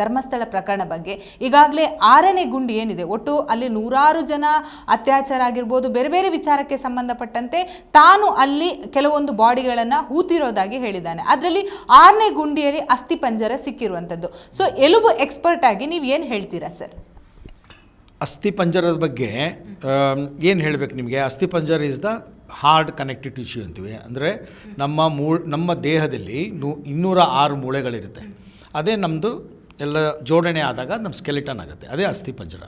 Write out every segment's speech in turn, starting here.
ಧರ್ಮಸ್ಥಳ ಪ್ರಕರಣ ಬಗ್ಗೆ ಈಗಾಗಲೇ ಆರನೇ ಗುಂಡಿ ಏನಿದೆ, ಒಟ್ಟು ಅಲ್ಲಿ ನೂರಾರು ಜನ ಅತ್ಯಾಚಾರ ಆಗಿರ್ಬೋದು ಬೇರೆ ಬೇರೆ ವಿಚಾರಕ್ಕೆ ಸಂಬಂಧಪಟ್ಟಂತೆ ತಾನು ಅಲ್ಲಿ ಕೆಲವೊಂದು ಬಾಡಿಗಳನ್ನು ಹೂತಿರೋದಾಗಿ ಹೇಳಿದ್ದಾನೆ. ಅದರಲ್ಲಿ ಆರನೇ ಗುಂಡಿಯಲ್ಲಿ ಅಸ್ಥಿ ಪಂಜರ ಸಿಕ್ಕಿರುವಂಥದ್ದು. ಸೊ ಎಲುಬು ಎಕ್ಸ್ಪರ್ಟ್ ಆಗಿ ನೀವು ಏನು ಹೇಳ್ತೀರಾ ಸರ್? ಅಸ್ಥಿ ಪಂಜರದ ಬಗ್ಗೆ ಏನು ಹೇಳಬೇಕು ನಿಮಗೆ? ಅಸ್ಥಿ ಪಂಜರ is the hard connective tissue ಅಂತೀವಿ. ಅಂದರೆ ನಮ್ಮ ಮೂ ನಮ್ಮ ದೇಹದಲ್ಲಿ ನೂ, ಇನ್ನೂರ ಆರು ಮೂಳೆಗಳಿರುತ್ತೆ. ಅದೇ ನಮ್ಮದು ಎಲ್ಲ ಜೋಡಣೆ ಆದಾಗ ನಮ್ಮ ಸ್ಕೆಲಿಟನ್ ಆಗುತ್ತೆ. ಅದೇ ಅಸ್ಥಿ ಪಂಜರ.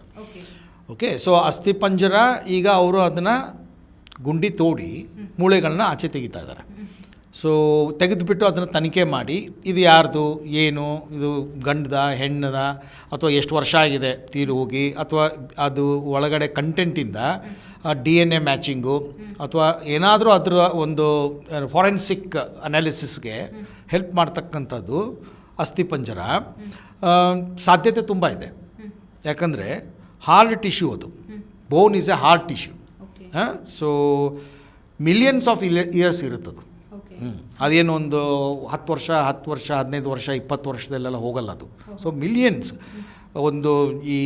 ಓಕೆ ಸೊ ಅಸ್ಥಿ ಪಂಜರ ಈಗ ಅವರು ಅದನ್ನು ಗುಂಡಿ ತೋಡಿ ಮೂಳೆಗಳನ್ನ ಆಚೆ ತೆಗಿತಾ ಇದ್ದಾರೆ. ಸೊ ತೆಗೆದುಬಿಟ್ಟು ಅದನ್ನು ತನಿಖೆ ಮಾಡಿ ಇದು ಯಾರ್ದು ಏನು ಇದು ಗಂಡದ ಹೆಣ್ಣದ ಅಥವಾ ಎಷ್ಟು ವರ್ಷ ಆಗಿದೆ ತೀರು ಹೋಗಿ ಅಥವಾ ಅದು ಒಳಗಡೆ ಕಂಟೆಂಟಿಂದ ಡಿ ಎನ್ ಎ ಮ್ಯಾಚಿಂಗು ಅಥವಾ ಏನಾದರೂ ಅದರ ಒಂದು ಫಾರೆನ್ಸಿಕ್ ಅನಾಲಿಸಿಸ್ಗೆ ಹೆಲ್ಪ್ ಮಾಡ್ತಕ್ಕಂಥದ್ದು ಅಸ್ಥಿಪಂಜರ ಸಾಧ್ಯತೆ ತುಂಬ ಇದೆ. ಯಾಕಂದರೆ ಹಾರ್ಡ್ ಟಿಶ್ಯೂ ಅದು. Bone is a hard tissue so millions of years ಇರುತ್ತದು. ಹ್ಞೂ ಅದೇನು ಒಂದು ಹತ್ತು ವರ್ಷ ಹತ್ತು ವರ್ಷ ಹದಿನೈದು ವರ್ಷ ಇಪ್ಪತ್ತು ವರ್ಷದಲ್ಲೆಲ್ಲ ಹೋಗಲ್ಲ ಅದು. ಸೊ ಮಿಲಿಯನ್ಸ್ ಒಂದು ಈ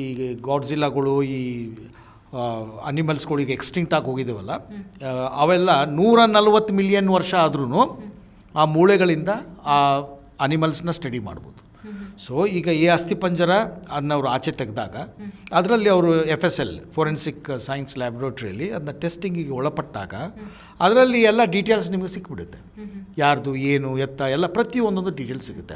ಈ ಗಾಡ್ಜಿಲ್ಲಾಗಳು ಈ ಅನಿಮಲ್ಸ್ಗಳಿಗೆ ಈಗ ಎಕ್ಸ್ಟಿಂಕ್ಟ್ ಆಗಿ ಹೋಗಿದ್ದೇವಲ್ಲ ಅವೆಲ್ಲ ನೂರ ನಲ್ವತ್ತು ಮಿಲಿಯನ್ ವರ್ಷ ಆದ್ರೂ ಆ ಮೂಳೆಗಳಿಂದ ಆ ಅನಿಮಲ್ಸ್ನ ಸ್ಟಡಿ ಮಾಡ್ಬೋದು. ಸೊ ಈಗ ಈ ಅಸ್ಥಿಪಂಜರ ಅದನ್ನ ಅವರು ಆಚೆ ತೆಗೆದಾಗ, ಅದರಲ್ಲಿ ಅವರು F S L forensic science ಲ್ಯಾಬ್ರೋಟ್ರಿಯಲ್ಲಿ ಅದನ್ನ ಟೆಸ್ಟಿಂಗಿಗೆ ಒಳಪಟ್ಟಾಗ, ಅದರಲ್ಲಿ ಎಲ್ಲ ಡೀಟೇಲ್ಸ್ ನಿಮಗೆ ಸಿಕ್ಬಿಡುತ್ತೆ. ಯಾರ್ದು, ಏನು, ಎತ್ತ, ಎಲ್ಲ ಪ್ರತಿಯೊಂದೊಂದು ಡೀಟೇಲ್ಸ್ ಸಿಗುತ್ತೆ.